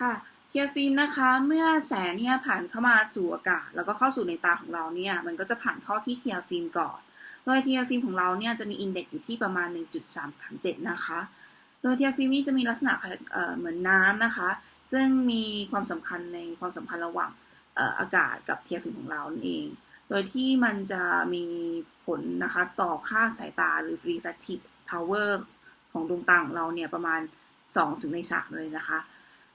ค่ะเทียฟิล์มนะคะ เมื่อแสงเนี่ยผ่านเข้ามาสู่อากาศ แล้วก็เข้าสู่ในตาของเราเนี่ยมันก็จะผ่านเข้าที่เทียฟิล์มก่อน โดยเทียฟิล์มของเราเนี่ยจะมีอินเด็กซ์อยู่ที่ประมาณ 1.337 นะคะ โดยเทียฟิล์มนี่จะมีลักษณะเหมือนน้ำนะคะ ซึ่งมีความสำคัญในความสัมพันธ์ระหว่างอากาศกับเทียฟิล์มของเรานั่นเอง โดยที่มันจะมีผลนะคะต่อค่าสายตาหรือ refractive power ของดวงตาของเราเนี่ยประมาณ 2 ถึงใน3เลยนะคะ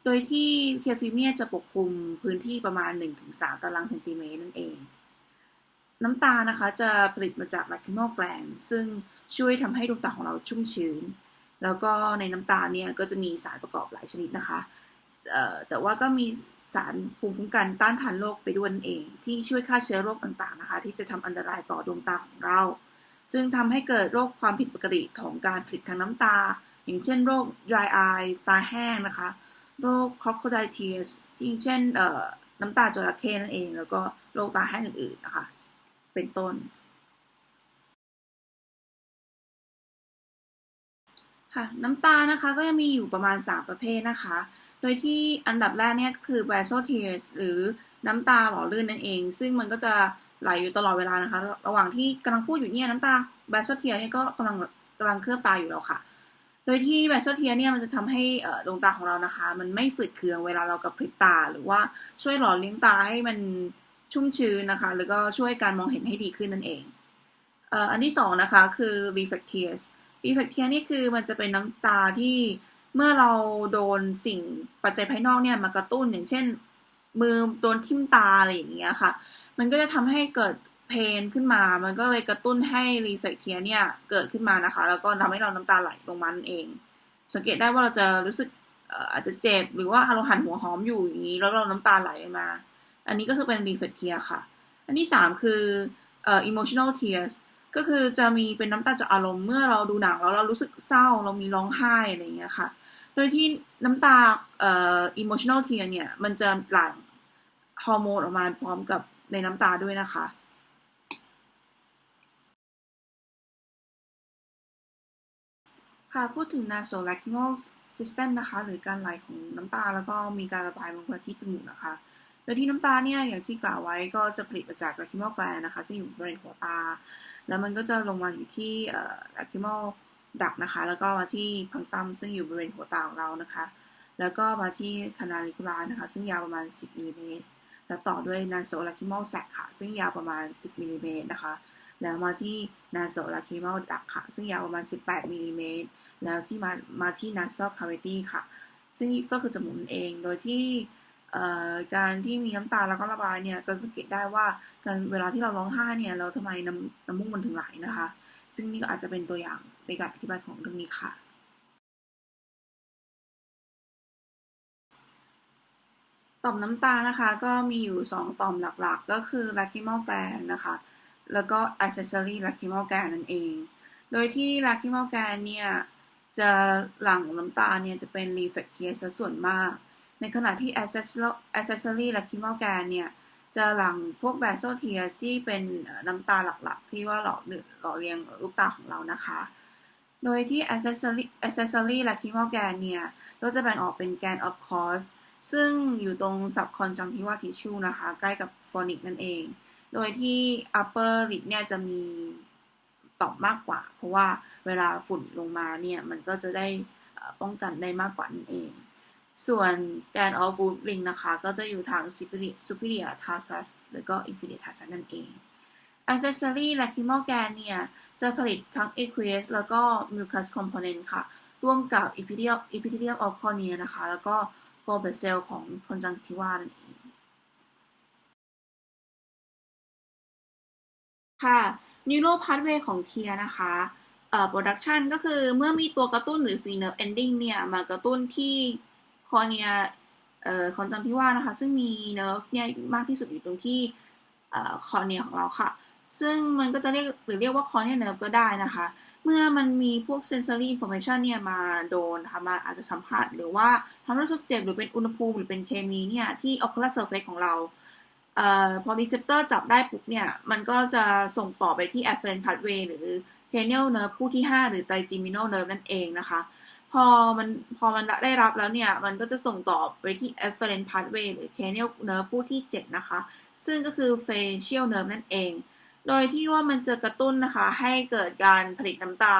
โดยที่เพียฟิเมียจะปกคลุมพื้นที่ประมาณ 1-3 ตารางเซนติเมตรนั่นเอง น้ำตานะคะจะผลิตมาจาก lacrimal gland ซึ่งช่วยทำให้ดวงตาของเราชุ่มชื้น แล้วก็ในน้ำตาเนี่ยก็จะมีสารประกอบหลายชนิดนะคะแต่ว่าก็มีสารภูมิคุ้มกันต้านทานโรคไปด้วยนั่นเอง ที่ช่วยฆ่าเชื้อโรคต่างๆนะคะ ที่จะทำอันตรายต่อดวงตาของเรา ซึ่งทำให้เกิดโรคความผิดปกติของการผลิตทางน้ำตา อย่างเช่นโรค dry eye ตาแห้งนะคะ โรค crocodile tears ที่เช่นน้ำตาจระเข้นั่นเอง แล้วก็โรคตาแห้งอื่นๆนะคะ เป็นต้นค่ะน้ำตานะคะก็ยังมีอยู่ประมาณ 3 ประเภทนะคะ โดยที่อันดับแรกเนี่ยคือ basal tears หรือน้ำตาหล่อลื่นนั่นเอง ซึ่งมันก็จะไหลอยู่ตลอดเวลานะคะ ระหว่างที่กำลังพูดอยู่เนี่ยน้ำตา basal tear เนี่ยก็กำลังกำลังเคลือบตาอยู่แล้วค่ะ โดยที่แบคเทียเนี่ยมันจะทำให้ดวงตาของเรานะคะ มันไม่ฝืดเคืองเวลาเรากระพริบตา หรือว่าช่วยหล่อเลี้ยงตาให้มันชุ่มชื้นนะคะ แล้วก็ช่วยการมองเห็นให้ดีขึ้นนั่นเองอันที่สองนะคะคือ refractears refractear นี่คือมันจะเป็นน้ำตาที่เมื่อเราโดนสิ่งปัจจัยภายนอกเนี่ยมากระตุ้นอย่างเช่น มือโดนทิ่มตาอะไรอย่างเงี้ยค่ะ มันก็จะทำให้เกิด เพนขึ้นมา มันก็เลยกระตุ้นให้รีเฟกเทียเนี่ยเกิดขึ้นมานะคะ แล้วก็ทำให้เราน้ำตาไหลลงมาเอง สังเกตได้ว่าเราจะรู้สึกอาจจะเจ็บหรือว่าเราหันหัวหอมอยู่อย่างนี้แล้วเราน้ำตาไหลมา อันนี้ก็คือเป็นรีเฟกเทียค่ะ อันที่สามคือเอ่อ emotional tears ก็คือจะมีเป็นน้ำตาจากอารมณ์เมื่อเราดูหนังแล้วเรารู้สึกเศร้าเรามีร้องไห้อะไรอย่างเงี้ยค่ะ โดยที่น้ำตาเอ่อ emotional tear เนี่ยมันจะหลั่งฮอร์โมนออกมาพร้อมกับในน้ำตาด้วยนะคะ ค่ะพูดถึง nasolacrimal system นะคะ หรือการไหลของน้ำตาแล้วก็มีการระบายลงมาที่จมูกนะคะ โดยที่น้ำตาเนี่ยอย่างที่กล่าวไว้ก็จะผลิตมาจาก lacrimal gland นะคะซึ่งอยู่บริเวณหัวตา แล้วมันก็จะลงมาอยู่ที่ lacrimal duct นะคะ แล้วก็มาที่พังตัมซึ่งอยู่บริเวณหัวตาของเรานะคะ แล้วก็มาที่ canalicular นะคะ ซึ่งยาวประมาณ 10มิลลิเมตรแล้วต่อด้วย nasolacrimal sac ค่ะ ซึ่งยาวประมาณ 10มิลลิเมตรนะคะ แล้วมาที่ nasolacrimal duct ค่ะ ซึ่งยาวประมาณ 18มิลลิเมตร แล้วที่มามาที่ nasal cavity ค่ะ ซึ่งก็คือจมูกเองโดยที่การที่มีน้ำตาแล้วก็ระบายเนี่ยก็สังเกตได้ว่าการเวลาที่เราร้องไห้เนี่ยเราทำไมน้ำน้ำมูกมันถึงไหลนะคะ ซึ่งนี่ก็อาจจะเป็นตัวอย่างในการอธิบายของเรื่องนี้ค่ะ ต่อมน้ำตานะคะก็มีอยู่ 2 ต่อมหลักๆ ก็คือ lacrimal gland นะคะ แล้วก็ accessory lacrimal gland นั่นเอง โดยที่ lacrimal gland เนี่ย จะหลั่งน้ำตาเนี่ยจะเป็น reflex tear ส่วนมาก ในขณะที่ accessory lacrimal g a n เนี่ยจะหลั่งพวก basal tears ที่เป็นน้ำตาหลักๆ ที่ว่าหล่อหล่อเลี้ยงลูกตาของเรานะคะ โดยที่ accessory accessory lacrimal g a n เนี่ยก็จะแบ่งออกเป็น gland of course ซึ่งอยู่ตรง subconjunctiva tissue นะคะ ใกล้กับ phonic นั่นเอง โดยที่ upper lid เนี่ยจะมี ตอบมากกว่า เพราะว่าเวลาฝุ่นลงมาเนี่ย มันก็จะได้ป้องกันได้มากกว่านั่นเอง ส่วนแกนออฟบูริงนะคะ ก็จะอยู่ทาง superior tarsus แล้วก็ inferior tarsus นั่นเอง accessory lacrimal gland เนี่ย จะผลิตทั้ง aqueous แล้วก็ mucus component ค่ะ ร่วมกับ epithelial epithelial of cornea นะคะ แล้วก็ g o b a c e l ของ conjunctiva นั่นเองค่ะ neuro pathway ของเทียนะคะเอ่อ production ก็คือเมื่อมีตัวกระตุ้นหรือ free nerve ending เนี่ยมากระตุ้นที่คอเนียเอ่อคอนจังทิว่านะคะ ซึ่งมีเนิร์เนี่ยมากที่สุดอยู่ตรงที่เอ่อคอเนียของเราค่ะ ซึ่งมันก็จะเรียกหรือเรียกว่าคอเนียเนิร์ก็ได้นะคะ เมื่อมันมีพวก sensory information เนี่ยมาโดนทำมาอาจจะสัมผัส หรือว่าทำให้รู้สึกเจ็บหรือเป็นอุณหภูมิหรือเป็นเคมีเนี่ยที่ ocular surface ของเรา พอรีเซพเตอร์จับได้ปุ๊บเนี่ย มันก็จะส่งต่อไปที่ afferent pathway หรือ cranial nerve คู่ที่ 5 หรือ trigeminal nerve นั่นเองนะคะพพอมันพอมันได้รับแล้วเนี่ย มันก็จะส่งต่อไปที่ afferent pathway หรือ cranial nerve ผู้ที่ 7 นะคะ ซึ่งก็คือ facial nerve นั่นเอง โดยที่ว่ามันจะกระตุ้นนะคะ ให้เกิดการผลิตน้ำตา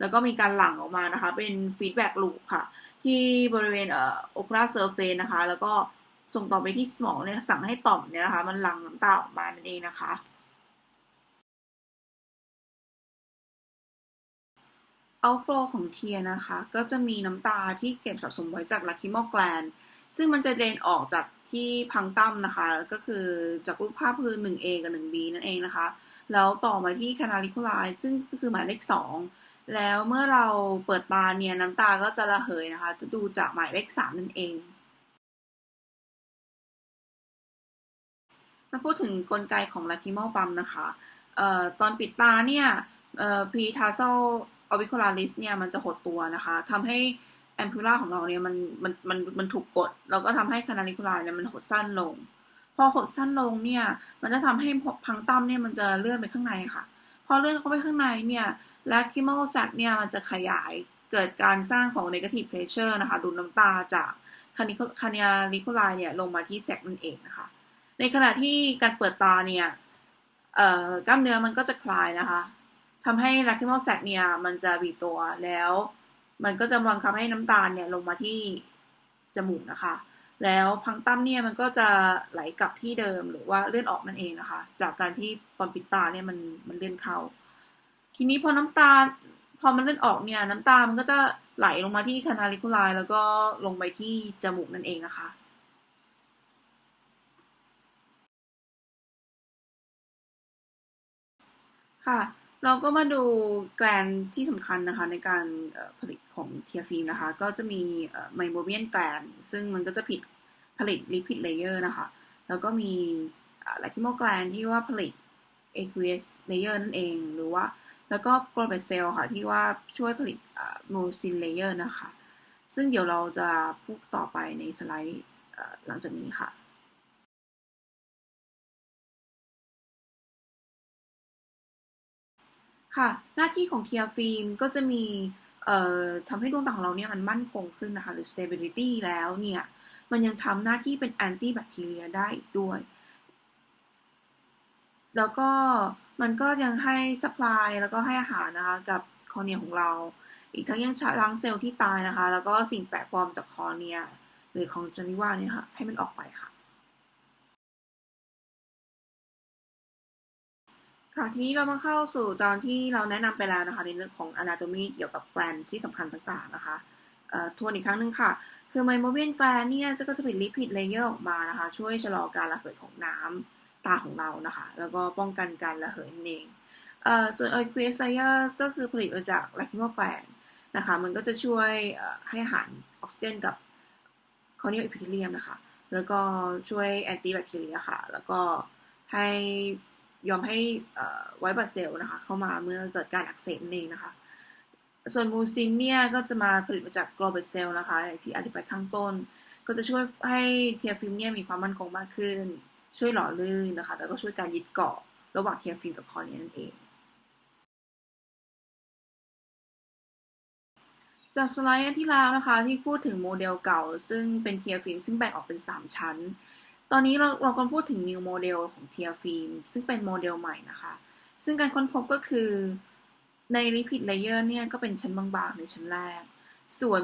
แล้วก็มีการหลั่งออกมานะคะ เป็น feedback loop ค่ะ ที่บริเวณเอ่อ ocular surface นะคะ แล้วก็ ส่งต่อไปที่สมองเนี่ยสั่งให้ต่อมเนี่ยนะคะ มันหลั่งน้ำตาออกมานั่นเองนะคะ outflow ของเทียนะคะ ก็จะมีน้ำตาที่เก็บสะสมไว้จาก lacrimal gland ซึ่งมันจะเดนออกจากที่พังตั้มนะคะ ก็คือจากรูปภาพคือ 1A กับ 1B นั่นเองนะคะ แล้วต่อมาที่ canaliculum ซึ่งก็คือหมายเลข 2 แล้วเมื่อเราเปิดตาเนี่ยน้ำตาก็จะระเหยนะคะจะดูจากหมายเลข 3 นั่นเอง มาพูดถึงกลไกของ lacrimal pump นะคะเอ่อตอนปิดตาเนี่ยเอ่อ pretarsal auricularis เนี่ยมันจะหดตัวนะคะทำให้ ampulla ของเราเนี่ยมันมันมันมันถูกกด แล้วก็ทำให้ canaliculum เนี่ยมันหดสั้นลง พอหดสั้นลงเนี่ยมันจะทำให้พังตั้มเนี่ยมันจะเลื่อนไปข้างในค่ะ พอเลื่อนเข้าไปข้างในเนี่ย lacrimal sac เนี่ยมันจะขยายเกิดการสร้างของ negative pressure นะคะดูดน้ำตาจาก canaliculum เนี่ยลงมาที่ sac นั่นเองนะคะ ในขณะที่การเปิดตาเนี่ยกล้ามเนื้อมันก็จะคลายนะคะทำให้ lacrimal sac เนี่ยมันจะบีบตัวแล้ว มันก็จะบังคับให้น้ำตาลเนี่ยลงมาที่จมูกนะคะ แล้วพังตั้มเนี่ยมันก็จะไหลกลับที่เดิมหรือว่าเลื่อนออกนั่นเองนะคะ จากการที่ตอนปิดตาเนี่ยมันมันเลื่อนเข้า ทีนี้พอน้ำตาพอมันเลื่อนออกเนี่ยน้ำตามันก็จะไหลลงมาที่ canaliculum แล้วก็ลงไปที่จมูกนั่นเองนะคะ ค่ะ เราก็มาดูแกลนที่สำคัญนะคะในการผลิตของเทียฟิล์มนะคะ ก็จะมีไมโมเบียนแกลนซึ่งมันก็จะผิดผลิตลิพิดเลเยอร์นะคะ แล้วก็มีแลคิโมแกลนที่ว่าผลิตเอควิสเลเยอร์นั่นเอง หรือว่าแล้วก็โกลเบตเซลค่ะที่ว่าช่วยผลิตโมซินเลเยอร์นะคะ ซึ่งเดี๋ยวเราจะพูดต่อไปในสไลด์หลังจากนี้ค่ะ ค่ะ หน้าที่ของเทียร์ฟิล์มก็จะมีเอ่อทำให้ดวงตาของเราเนี่ยมันมั่นคงขึ้นนะคะหรือ stability แล้วเนี่ย มันยังทำหน้าที่เป็น anti bacteria ได้อีกด้วย แล้วก็มันก็ยังให้ supply แล้วก็ให้อาหารนะคะกับคอเนียของเรา อีกทั้งยังชะล้างเซลล์ที่ตายนะคะ แล้วก็สิ่งแปลกปลอมจากคอเนีย หรือของจนิว่าเนี่ยค่ะให้มันออกไปค่ะ ค่ะทีนี้เรามาเข้าสู่ตอนที่เราแนะนำไปแล้วนะคะในเรื่องของ anatomy เกี่ยวกับแกลนที่สำคัญต่างๆนะคะทวนอีกครั้งหนึ่งค่ะ คือไมโมเวียนแกลนเนี่ยจะก็จะเป็นลิพิดเลเยอร์ออกมานะคะ ช่วยชะลอการระเหยของน้ำตาของเรานะคะ แล้วก็ป้องกันการระเหยนั่นเองส่วน aqueous layer ก็คือผลิตมาจาก lacrimal gland นะคะ มันก็จะช่วยให้อาหารออกซิเจนกับ corneal epithelium นะคะ แล้วก็ช่วย anti bacteria ค่ะ แล้วก็ให้ ยอมให้ไวท์บัตเซลล์นะคะ เข้ามาเมื่อเกิดการอักเสบนั่นเองนะคะ ส่วนมูซินเนี่ยก็จะมาผลิตมาจากกลอเบตเซลล์นะคะที่อธิบายข้างต้น ก็จะช่วยให้เทียฟิล์มเนี่ยมีความมั่นคงมากขึ้น ช่วยหล่อลื่นนะคะ แล้วก็ช่วยการยึดเกาะระหว่างเทียฟิล์มกับคอเนียนั่นเองจากสไลด์ที่แล้วนะคะที่พูดถึงโมเดลเก่า ซึ่งเป็นเทียฟิล์มซึ่งแบ่งออกเป็น 3 ชั้น ตอนนี้เราเรากำลังพูดถึง new โมเดลของเทียฟิล์มซึ่งเป็นโมเดลใหม่นะคะ ซึ่งการค้นพบก็คือใน lipid layer เนี่ยก็เป็นชั้นบางๆในชั้นแรก ส่วน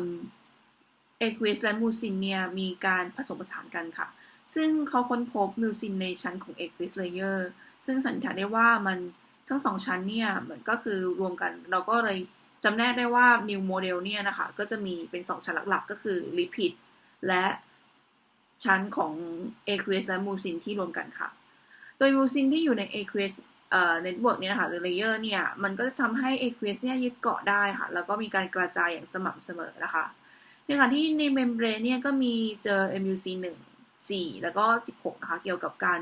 aqueous และ mucin เนี่ยมีการผสมผสานกันค่ะ ซึ่งเขาค้นพบ mucin ในชั้นของ aqueous layer ซึ่งสันนิษฐานได้ว่ามันทั้งสองชั้นเนี่ยเหมือนก็คือรวมกัน เราก็เลยจำแนกได้ว่า new model เนี่ยนะคะ ก็จะมีเป็นสองชั้นหลักๆ ก็คือ lipid และ ชั้นของ a q u e s และ mucin ที่รวมกันค่ะ โดย mucin ที่อยู่ใน a q u e s เอ่อ network เนี่ยนะคะหรือ layer เนี่ย มันก็จะทำให้ a q u e s เนี่ยยึดเกาะได้ค่ะ แล้วก็มีการกระจายอย่างสม่ำเสมอนะคะในขณะที่ใน membrane เนี่ยก็มีเจอ MUC 1 4 แล้วก็ 16 นะคะ เกี่ยวกับการ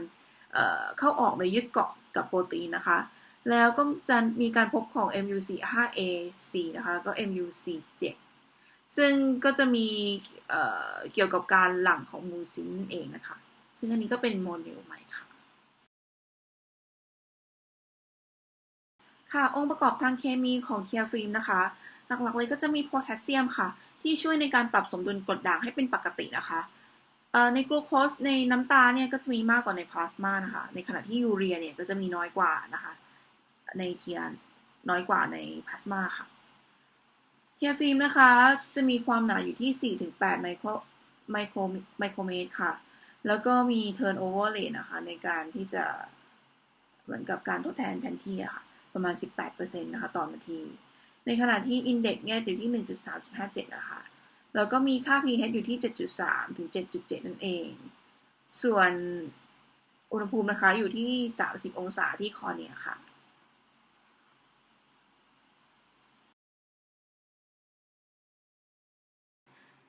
เเข้าออกในยึดเกาะกับโปรตีนนะคะ แล้วก็จะมีการพบของ MUC 5A 4นะคะ แล้วก็ MUC 7 ซึ่งก็จะมีเเกี่ยวกับการหลั่งของมูซินเองนะคะ ซึ่งอันนี้ก็เป็นโมเดลใหม่ค่ะ ค่ะ องค์ประกอบทางเคมีของเทียฟิล์มนะคะ หลักๆเลยก็จะมีโพแทสเซียมค่ะ ที่ช่วยในการปรับสมดุลกรดด่างให้เป็นปกตินะคะในกลูโคสในน้ำตาเนี่ยก็จะมีมากกว่าในพลาสมานะคะ ในขณะที่ยูเรียเนี่ยก็จะมีน้อยกว่านะคะ ในเทียนน้อยกว่าในพลาสมาค่ะ เทียฟิล์มนะคะ จะมีความหนาอยู่ที่ 4-8 ไมโครไมโครไมโครเมตรค่ะ แล้วก็มี turnover rate นะคะ ในการที่จะเหมือนกับการทดแทนแทนที่ค่ะ ประมาณ 18%นะคะต่อนาที ในขณะที่ index เนี่ยอยู่ที่ 1.357 นะคะ แล้วก็มีค่า pH อยู่ที่ 7.3 ถึง 7.7 นั่นเอง ส่วนอุณหภูมินะคะอยู่ที่ 30 องศาที่คอเนียค่ะ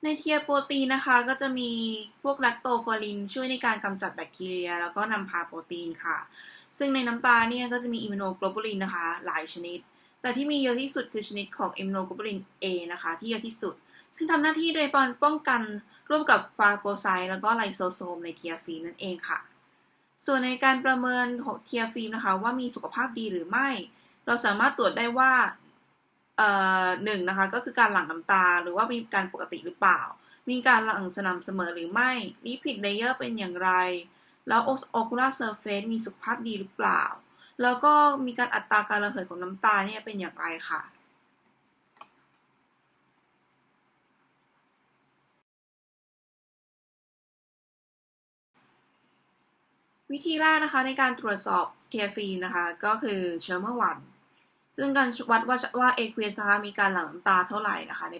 ในเทียโปรตีนนะคะก็จะมีพวกแลคโตฟอรินช่วยในการกำจัดแบคทีเรีย แล้วก็นำพาโปรตีนค่ะ ซึ่งในน้ำตาเนี่ยก็จะมีอิมโนโกลบูลินนะคะ หลายชนิด แต่ที่มีเยอะที่สุดคือชนิดของอิมโนโกลบูลิน A นะคะ ที่เยอะที่สุด ซึ่งทำหน้าที่โดยป้องกันร่วมกับฟาโกไซต์แล้วก็ไลโซโซมในเทียฟีนั่นเองค่ะ ส่วนในการประเมินของเทียฟีนะคะว่ามีสุขภาพดีหรือไม่ เราสามารถตรวจได้ว่า หนึ่งนะคะก็คือการหลั่งน้ำตาหรือว่ามีการปกติหรือเปล่า มีการหลั่งสม่ำเสมอหรือไม่ลิพิดเลเยอร์เป็นอย่างไร แล้วโอคูลาเซอร์เฟซมีสุขภาพดีหรือเปล่า แล้วก็มีการอัตราการระเหยของน้ำตาเนี่ยเป็นอย่างไรค่ะวิธีแรกนะคะในการตรวจสอบเทียฟีนะคะ ก็คือเชอร์เมอร์วัน ซึ่งการวัดว่าว่าเอควีซามีการหลั่งน้ำตาเท่าไหร่นะคะใน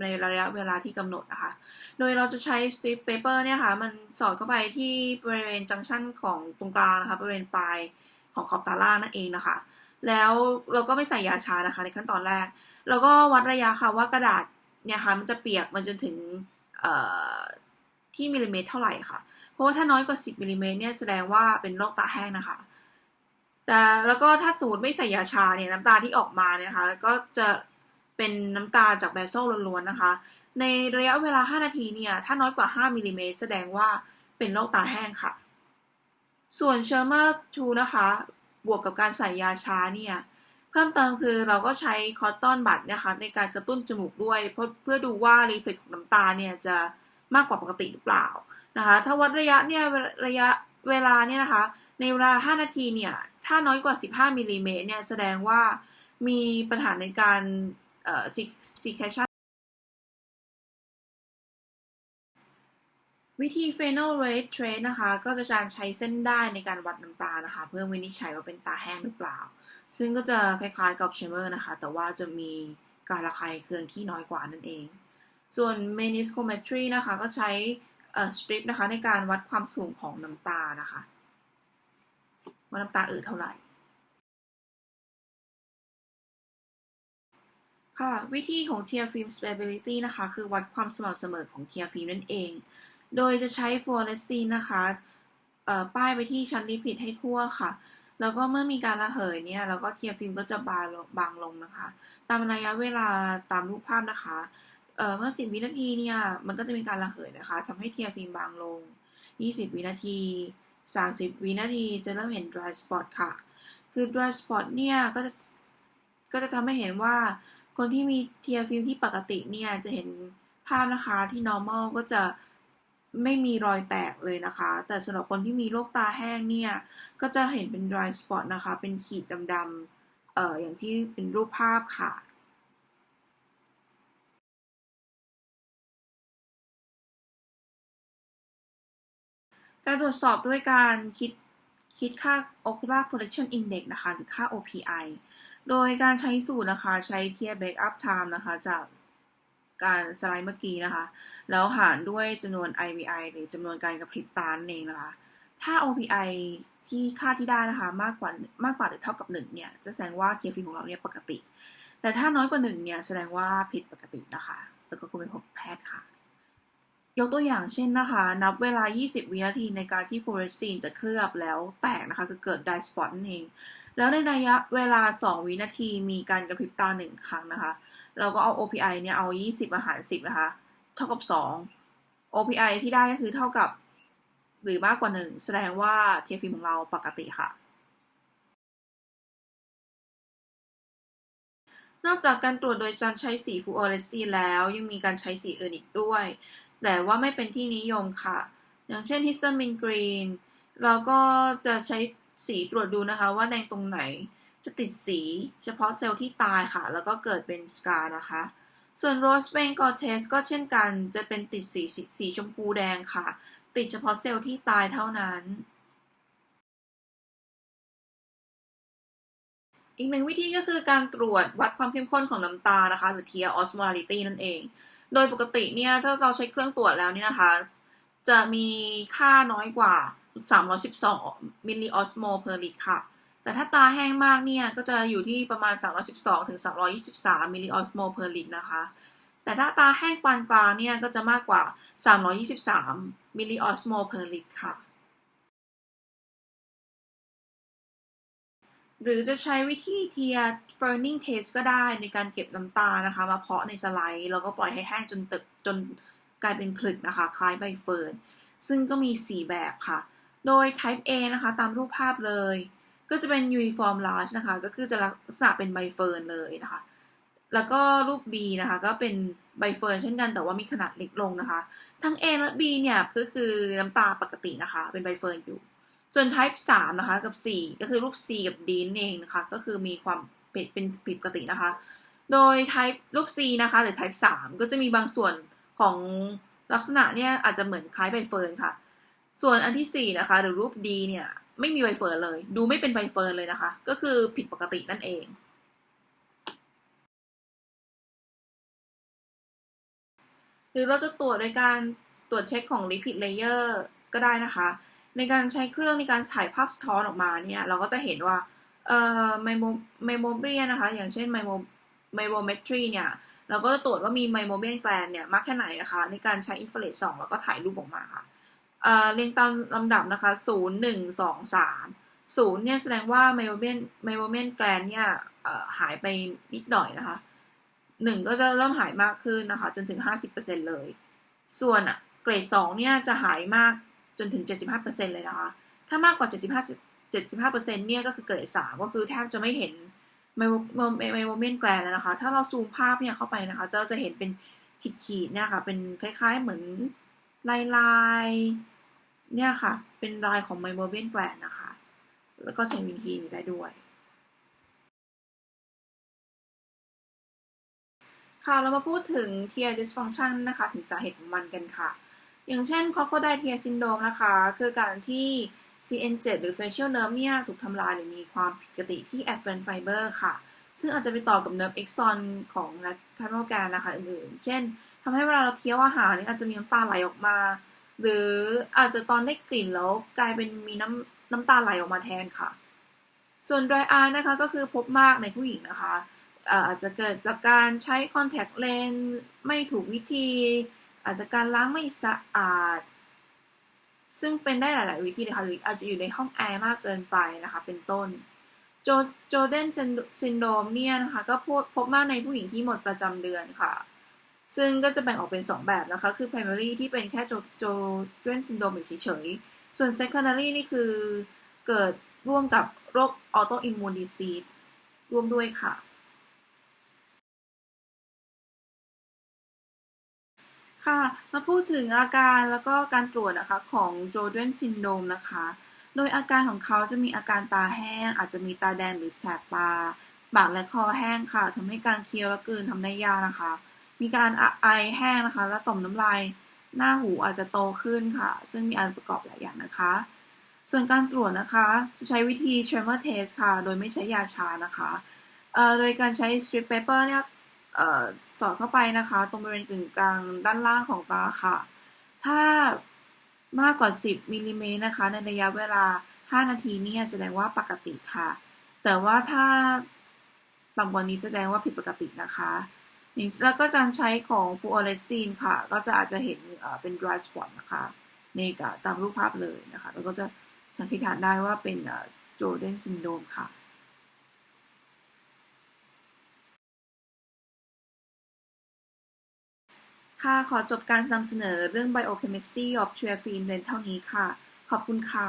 ในระยะเวลาที่กำหนดนะคะ โดยเราจะใช้สตรีปเปเปอร์เนี่ยค่ะ มันสอดเข้าไปที่บริเวณจังชันของตรงกลางนะคะ บริเวณปลายของขอบตาล่างนั่นเองนะคะ แล้วเราก็ไม่ใส่ยาชานะคะ ในขั้นตอนแรก แล้วก็วัดระยะค่ะว่ากระดาษเนี่ยค่ะมันจะเปียกมันจนถึงที่มิลลิเมตรเท่าไหร่ค่ะ เพราะว่าถ้าน้อยกว่า 10มิลลิเมตรเนี่ยแสดงว่าเป็นโรคตาแห้งนะคะ แต่แล้วก็ถ้าสมมติไม่ใส่ยาชาเนี่ยน้ำตาที่ออกมาเนี่ยนะคะก็จะเป็นน้ำตาจากแบโซลล้วนๆนะคะ ในระยะเวลา 5 นาทีเนี่ยถ้าน้อยกว่า 5มิลลิเมตรแสดงว่าเป็นโรคตาแห้งค่ะ ส่วนเชอร์เมอร์ทูนะคะบวกกับการใส่ยาชาเนี่ยเพิ่มเติมคือเราก็ใช้คอตตอนบัตนะคะในการกระตุ้นจมูกด้วย เพื่อเพื่อดูว่ารีเฟกของน้ำตาเนี่ยจะมากกว่าปกติหรือเปล่านะคะถ้าวัดระยะเนี่ยระยะเวลาเนี่ยนะคะ ในเวลา 5 นาทีเนี่ย ถ้าน้อยกว่า 15มิลลิเมตรเนี่ย แสดงว่ามีปัญหาในการเอ่อซีแคชันวิธี p h e n o rate trace นะคะ ก็จะการใช้เส้นได้ในการวัดน้ำตานะคะ เพื่อวินิจฉัยว่าเป็นตาแห้งหรือเปล่า ซึ่งก็จะคล้ายๆกับเชมเมอร์นะคะ แต่ว่าจะมีการระคายเคืองที่น้อยกว่านั่นเอง ส่วน meniscometry นะคะ ก็ใช้สตริปนะคะในการวัดความสูงของน้ำตานะคะ ว่าน้ำตาอืดเท่าไหร่ ค่ะ วิธีของ tear film stability นะคะ คือวัดความสม่ำเสมอของ tear film นั่นเอง โดยจะใช้ฟลูออเรสซีนนะคะป้ายไปที่ชั้นลิพิดให้ทั่วค่ะ แล้วก็เมื่อมีการระเหยเนี่ย แล้วก็เทียฟิล์มก็จะบางลงบางลงนะคะ ตามระยะเวลาตามรูปภาพนะคะเเมื่อ 10 วินาทีเนี่ย มันก็จะมีการระเหยนะคะทำให้เทียฟิล์มบางลง 20 วินาที 30 วินาทีจะเริ่มเห็น dry spot ค่ะ คือ dry spot เนี่ยก็จะก็จะทำให้เห็นว่าคนที่มีเทียฟิล์มที่ปกติเนี่ยจะเห็นภาพนะคะที่ normal ก็จะไม่มีรอยแตกเลยนะคะ แต่สำหรับคนที่มีโรคตาแห้งเนี่ย ก็จะเห็นเป็น dry spot นะคะ เป็นขีดดำๆเอ่ออย่างที่เป็นรูปภาพค่ะ การตรวจสอบด้วยการคิดคิดค่า Ocular Protection Index นะคะ หรือค่า OPI โดยการใช้สูตรนะคะ ใช้เทียบ Backup Time นะคะ จากการสไลด์เมื่อกี้นะคะ แล้วหารด้วยจำนวน IVI หรือจำนวนการกระพริบตาเองนะคะ ถ้า OPI ที่ค่าที่ได้นะคะ มากกว่ามากกว่าหรือเท่ากับ 1 เนี่ย จะแสดงว่าเทียฟิล์มของเราเนี่ยปกติ แต่ถ้าน้อยกว่า 1 เนี่ย แสดงว่าผิดปกตินะคะ แล้วก็ควรไปพบแพทย์ค่ะ ยกตัวอย่างเช่นนะคะ นับเวลา 20 วินาทีในการที่ฟลูออเรสซีนจะเคลือบแล้วแตกนะคะ คือเกิดไดสปอตนั่นเอง แล้วในระยะเวลา 2 วินาทีมีการกระพริบตา 1 ครั้งนะคะ เราก็เอา OPI เนี่ยเอา 20 อาหาร 10 นะคะ เท่ากับ 2 OPI ที่ได้ก็คือเท่ากับหรือมากกว่า 1 แสดงว่าเทฟิมของเราปกติค่ะนอกจากการตรวจโดยการใช้สีฟูออเรสซีนแล้วยังมีการใช้สีอื่นอีกด้วย แต่ว่าไม่เป็นที่นิยมค่ะ อย่างเช่นฮิสตามินกรีนเราก็จะใช้สีตรวจดูนะคะว่าแดงตรงไหนจะติดสีเฉพาะเซลล์ที่ตายค่ะ แล้วก็เกิดเป็นสกานะคะ ส่วนโรสเบนกอเทสก็เช่นกัน จะเป็นติดสีสีชมพูแดงค่ะ ติดเฉพาะเซลล์ที่ตายเท่านั้น อีกหนึ่งวิธีก็คือการตรวจวัดความเข้มข้นของน้ำตานะคะ หรือ tear osmolality นั่นเอง โดยปกติเนี่ยถ้าเราใช้เครื่องตรวจแล้วเนี่ยนะคะ จะมีค่าน้อยกว่า 312 มิลลิออสโมล per ลิตรค่ะ แต่ถ้าตาแห้งมากเนี่ยก็จะอยู่ที่ประมาณ 312 ถึง 323 มิลลิออสโมล per ลิตรนะคะ แต่ถ้าตาแห้งปานกลางเนี่ยก็จะมากกว่า 323 มิลลิออสโมล per ลิตรค่ะ หรือจะใช้วิธี tear ferning test ก็ได้ในการเก็บน้ำตานะคะ มาเพาะในสไลด์ แล้วก็ปล่อยให้แห้งจนตึกจนกลายเป็นผลึกนะคะ คล้ายใบเฟิร์น ซึ่งก็มี 4 แบบค่ะ โดย type A นะคะ ตามรูปภาพเลย ก็จะเป็น uniform large นะคะ ก็คือจะลักษณะเป็นใบเฟิร์นเลยนะคะ แล้วก็รูป B นะคะ ก็เป็นใบเฟิร์นเช่นกันแต่ว่ามีขนาดเล็กลงนะคะ ทั้ง A และ B เนี่ยก็คือน้ำตาปกตินะคะ เป็นใบเฟิร์นอยู่ ส่วน type 3 นะคะ กับ 4 ก็คือรูป C กับ D นั่นเองนะคะ ก็คือมีความเป็นเป็นผิดปกตินะคะ โดย type รูป C นะคะ หรือ type 3 ก็จะมีบางส่วนของลักษณะเนี่ยอาจจะเหมือนคล้ายใบเฟิร์นค่ะ ส่วนอันที่ 4 นะคะ หรือรูป D เนี่ยไม่มีใบเฟิร์นเลย ดูไม่เป็นใบเฟิร์นเลยนะคะ ก็คือผิดปกตินั่นเอง หรือเราจะตรวจโดยการตรวจเช็คของ lipid layer ก็ได้นะคะ ในการใช้เครื่องในการถ่ายภาพสะท้อนออกมาเนี่ยเราก็จะเห็นว่าเอ่อไมโมไมโมเบียนะคะ อย่างเช่นไมโมไมโมเมตรีเนี่ยเราก็จะตรวจว่ามีไมโมเบียนแกลนเนี่ยมากแค่ไหนนะคะ ในการใช้อินฟราเรดสองแล้วก็ถ่ายรูปออกมาค่ะเอ่อเรียงตามลำดับนะคะศูนย์หนึ่งสองสามศูนย์เนี่ยแสดงว่าไมโมเบียนไมโมเบียนแกลนเนี่ยเอ่อหายไปนิดหน่อยนะคะหนึ่งก็จะเริ่มหายมากขึ้นนะคะ จนถึงห้าสิบเปอร์เซ็นเลย ส่วนอะเกรดสองเนี่ยจะหายมาก จนถึงเจ็ดสิบห้าเเลยนะคะ ถ้ามากกว่าเจ็ดสิบห้าเนี่ยก็คือเกรดสามก็คือแทบจะไม่เห็นไมโมไมโมเมนแกลแล้วนะคะ ถ้าเราซูมภาพเนี่ยเข้าไปนะคะ จะจะเห็นเป็นขีดๆเนี่ยค่ะ เป็นคล้ายๆเหมือนลายลายเนี่ยค่ะ เป็นลายของไมโมเมนแกลนนะคะ แล้วก็ใช้วิธีนได้ด้วย ค่ะ เรามาพูดถึง tear dysfunction นะคะ ถึงสาเหตุของมันกันค่ะ อย่างเช่น crocodile tear syndrome นะคะ คือการที่ CN7 หรือ facial nerve เนี่ยถูกทำลายหรือมีความผิดปกติที่ afferent fiber ค่ะ ซึ่งอาจจะไปต่อกับ nerve axon ของ lateral gland นะคะอื่นๆ เช่นทำให้เวลาเราเคี้ยวอาหารนี่อาจจะมีน้ำตาไหลออกมา หรืออาจจะตอนได้กลิ่นแล้วกลายเป็นมีน้ำน้ำตาไหลออกมาแทนค่ะ ส่วน dry eye นะคะก็คือพบมากในผู้หญิงนะคะอาจจะเกิดจากการใช้ contact lens ไม่ถูกวิธี อาจจะการล้างไม่สะอาด ซึ่งเป็นได้หลาย ๆ วิธีนะคะหรืออาจจะอยู่ในห้องแอร์มากเกินไปนะคะ เป็นต้น โจโจเดนซินโดมเนี่ยนะคะ ก็พบพบมากในผู้หญิงที่หมดประจำเดือนค่ะ ซึ่งก็จะแบ่งออกเป็น 2 แบบนะคะ คือ primary ที่เป็นแค่โจโจเดนซินโดมเฉย ๆ ส่วน secondary นี่คือเกิดร่วมกับโรค autoimmune disease ร่วมด้วยค่ะ ค่ะ มาพูดถึงอาการแล้วก็การตรวจนะคะของโจเดนซินโดมนะคะ โดยอาการของเขาจะมีอาการตาแห้ง อาจจะมีตาแดงหรือแสบตาปากและคอแห้งค่ะทำให้การเคี้ยวและกลืนทำได้ยากนะคะ มีการไอแห้งนะคะ และต่อมน้ำลายหน้าหูอาจจะโตขึ้นค่ะ ซึ่งมีอันประกอบหลายอย่างนะคะ ส่วนการตรวจนะคะ จะใช้วิธี tremor test ค่ะ โดยไม่ใช้ยาชานะคะโดยการใช้ strip paper เนี่ย สอดเข้าไปนะคะ ตรงบริเวณกึ่งกลางด้านล่างของตาค่ะ ถ้ามากกว่า 10มิลลิเมตรนะคะ ในระยะเวลา 5 นาทีเนี่ยแสดงว่าปกติค่ะ แต่ว่าถ้าต่ำกว่านี้แสดงว่าผิดปกตินะคะแล้วก็การใช้ของฟูออเรสซีนค่ะ ก็จะอาจจะเห็นเป็น dry spot นะคะ ในกตามรูปภาพเลยนะคะ แล้วก็จะสันนิษฐานได้ว่าเป็นโจเดนซินโดมค่ะ ค่ะ ขอจบการนำเสนอเรื่อง biochemistry of triaphene เท่านี้ค่ะ ขอบคุณค่ะ